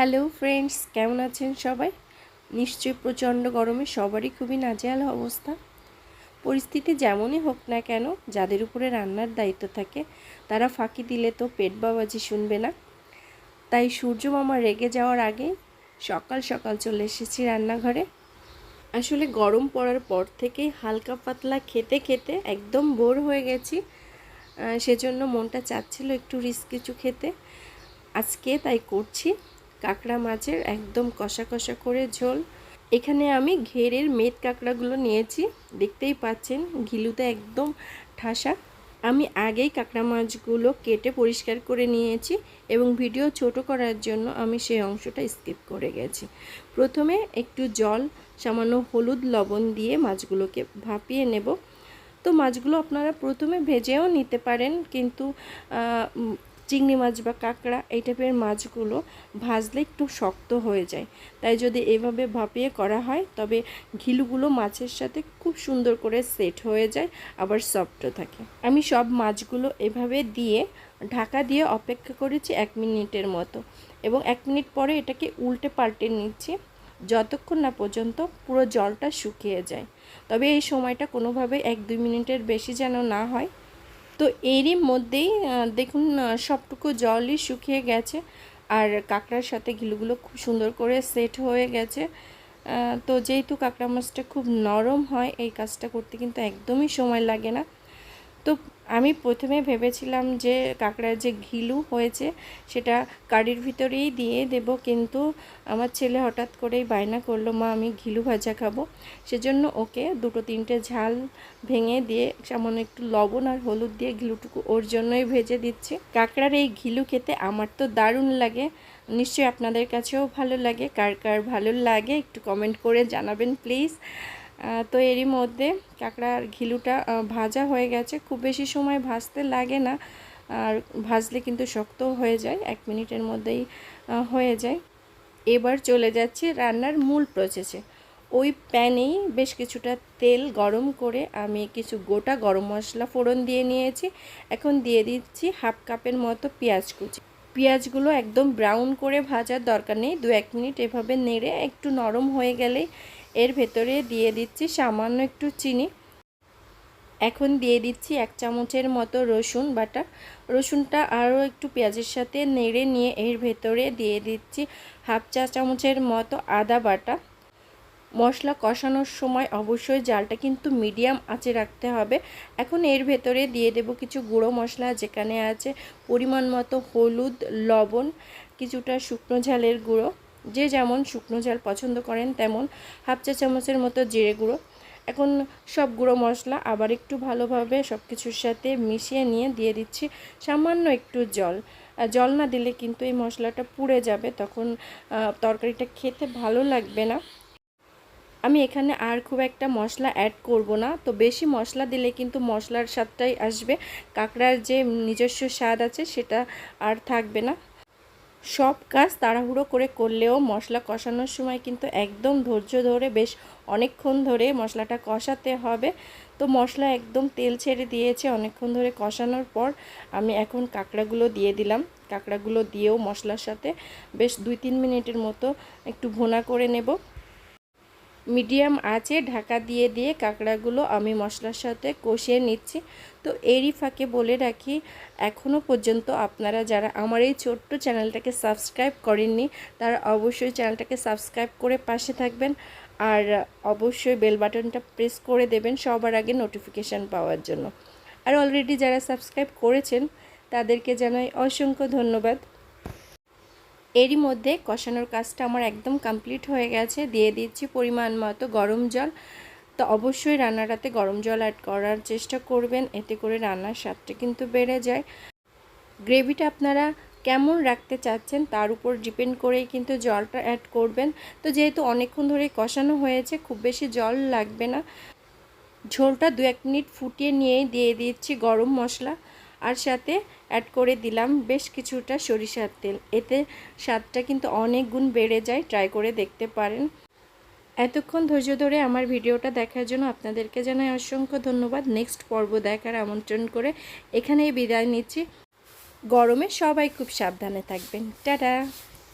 Hello friends কেমন আছেন সবাই? নিশ্চয়ই প্রচণ্ড গরমে সবারই খুবই নাজেহাল অবস্থা। পরিস্থিতি যেমনই হোক না কেন, যাদের উপরে রান্নার দায়িত্ব থাকে, তারা ফাঁকি দিলে তো পেট বাবাজি শুনবে না। তাই সূর্য মামা রেগে যাওয়ার আগে সকাল সকাল চলে এসেছি রান্নাঘরে। আসলে গরম পড়ার পর থেকেই হালকা পাতলা খেতে খেতে একদম বোর হয়ে গেছি। সেজন্য মনটা চাচ্ছিল একটু রিস্ক কিছু খেতে। আজকে তাই করছি। কাঁকড়া মাছের একদম কষা কষা করে ঝোল। এখানে আমি ঘেরের মেদ কাঁকড়াগুলো নিয়েছি। দেখতেই পাচ্ছেন, ঘিলুতে একদম ঠাসা। আমি আগেই কাঁকড়া মাছগুলো কেটে পরিষ্কার করে নিয়েছি এবং ভিডিও ছোট করার জন্য আমি সেই অংশটা স্কিপ করে গেছি। প্রথমে একটু জল, সামান্য হলুদ লবণ দিয়ে মাছগুলোকে ভাপিয়ে নেব। তো মাছগুলো আপনারা প্রথমে ভেজেও নিতে পারেন, কিন্তু চিংড়ি মাছ বা কাঁকড়া এই টাইপের মাছগুলো ভাজলে একটু শক্ত হয়ে যায়। তাই যদি এভাবে ভাপিয়ে করা হয়, তবে ঘিলুগুলো মাছের সাথে খুব সুন্দর করে সেট হয়ে যায়, আবার সফটও থাকে। আমি সব মাছগুলো এভাবে দিয়ে ঢাকা দিয়ে অপেক্ষা করেছি এক মিনিটের মতো এবং এক মিনিট পরে এটাকে উল্টে পাল্টে নিচ্ছি যতক্ষণ না পর্যন্ত পুরো জলটা শুকিয়ে যায়। তবে এই সময়টা কোনোভাবে এক দুই মিনিটের বেশি যেন না হয় তো এরই মধ্যেই দেখুন সবটুকু জলই শুকিয়ে গেছে আর কাঁকড়ার সাথে ঘিলুগুলো খুব সুন্দর করে সেট হয়ে গেছে। তো যেহেতু কাঁকড়া মাছটা খুব নরম হয়, এই কাজটা করতে কিন্তু একদমই সময় লাগে না। তো আমি প্রথমে ভেবেছিলাম যে কাঁকড়ার যে ঘিলু হয়েছে, সেটা কারির ভিতরেই দিয়ে দেব, কিন্তু আমার ছেলে হঠাৎ করেই বায়না করল, মা, আমি ঘিলু ভাজা খাব। সেজন্য ওকে দুটো তিনটে ঝাল ভেঙে দিয়ে, সামান্য একটু লবণ আর হলুদ দিয়ে ঘিলুটুকু ওর জন্যই ভেজে দিচ্ছি। কাঁকড়ার এই ঘিলু খেতে আমার তো দারুণ লাগে। নিশ্চয়ই আপনাদের কাছেও ভালো লাগে। কার কার ভালো লাগে, একটু কমেন্ট করে জানাবেন, প্লিজ। তো এরই মধ্যে কাঁকড়ার ঘিলুটা ভাজা হয়ে গেছে। খুব বেশি সময় ভাজতে লাগে না, আর ভাজলে কিন্তু শক্ত হয়ে যায়, এক মিনিটের মধ্যেই হয়ে যায়। এবার চলে যাচ্ছি রান্নার মূল প্রসেসে ওই প্যানেই বেশ কিছুটা তেল গরম করে আমি কিছু গোটা গরম মশলা ফোড়ন দিয়ে নিয়েছি। এখন দিয়ে দিচ্ছি হাফ কাপের মতো পেঁয়াজ কুচি। পেঁয়াজগুলো একদম ব্রাউন করে ভাজার দরকার নেই দু এক মিনিট এভাবে নেড়ে একটু নরম হয়ে গেলেই এর ভেতরে দিয়ে দিচ্ছি সামান্য একটু চিনি। এখন দিয়ে দিচ্ছি এক চামচের মতো রসুন বাটা। রসুনটা আরও একটু পেঁয়াজের সাথে নেড়ে নিয়ে এর ভেতরে দিয়ে দিচ্ছি হাফ চা চামচের মতো আদা বাটা। মশলা কষানোর সময় অবশ্যই জালটা কিন্তু মিডিয়াম আঁচে রাখতে হবে। এখন এর ভেতরে দিয়ে দেব কিছু গুঁড়ো মশলা যেখানে আছে পরিমাণ মতো হলুদ, লবণ, কিছুটা শুকনো ঝালের গুঁড়ো। যে যেমন শুকনো ঝাল পছন্দ করেন তেমন হাফ চা চামচের মতো জিরে গুঁড়ো। এখন সব গুঁড়ো মশলা আবার একটু ভালোভাবে সব কিছুর সাথে মিশিয়ে নিয়ে দিয়ে দিচ্ছি সামান্য একটু জল। জল না দিলে কিন্তু এই মশলাটা পুড়ে যাবে, তখন তরকারিটা খেতে ভালো লাগবে না। আমি এখানে আর খুব একটা মশলা অ্যাড করব না, তো বেশি মশলা দিলে কিন্তু মশলার স্বাদটাই আসবে। কাঁকড়ার যে নিজস্ব স্বাদ আছে সেটা আর থাকবে না। সব কাজ তাড়াহুড়ো করে করলেও মশলা কষানোর সময় কিন্তু একদম ধৈর্য ধরে বেশ অনেকক্ষণ ধরে মশলাটা কষাতে হবে। তো মশলা একদম তেল ছেড়ে দিয়েছে, অনেকক্ষণ ধরে কষানোর পর আমি এখন কাঁকড়াগুলো দিয়ে দিলাম। কাঁকড়াগুলো দিয়েও মশলার সাথে বেশ দুই তিন মিনিটের মতো একটু ভোনা করে নেব। মিডিয়াম আঁচে ঢাকা দিয়ে দিয়ে কাঁকড়াগুলো আমি মশলার সাথে কষিয়ে নিচ্ছি। তো এরই ফাঁকে বলে রাখি এখনও পর্যন্ত আপনারা যারা আমার এই ছোট্ট চ্যানেলটাকে সাবস্ক্রাইব করেননি, তারা অবশ্যই চ্যানেলটাকে সাবস্ক্রাইব করে পাশে থাকবেন। আর অবশ্যই বেল বাটনটা প্রেস করে দেবেন সবার আগে নোটিফিকেশান পাওয়ার জন্য। আর অলরেডি যারা সাবস্ক্রাইব করেছেন, তাদেরকে জানাই অসংখ্য ধন্যবাদ। এরই মধ্যে কষানোর কাজটা আমার একদম কমপ্লিট হয়ে গেছে। দিয়ে দিচ্ছি পরিমাণ মতো গরম জল। তো অবশ্যই রান্নাটাতে গরম জল অ্যাড করার চেষ্টা করবেন, এতে করে রান্নার স্বাদটা কিন্তু বেড়ে যায়। গ্রেভিটা আপনারা কেমন রাখতে চাচ্ছেন তার উপর ডিপেন্ড করেই কিন্তু জলটা অ্যাড করবেন। তো যেহেতু অনেকক্ষণ ধরে কষানো হয়েছে, খুব বেশি জল লাগবে না। ঝোলটা দু এক মিনিট ফুটিয়ে নিয়েই দিয়ে দিচ্ছি গরম মশলা। আর সাথে অ্যাড করে দিলাম বেশ কিছুটা সরিষার তেল। এতে স্বাদটা কিন্তু অনেক গুণ বেড়ে যায় ট্রাই করে দেখতে পারেন। এতক্ষণ ধৈর্য ধরে আমার ভিডিওটা দেখার জন্য আপনাদেরকে জানাই অসংখ্য ধন্যবাদ। নেক্সট পর্ব দেখার আমন্ত্রণ করে এখানেই বিদায় নিচ্ছি। গরমে সবাই খুব সাবধানে থাকবেন। টাটা!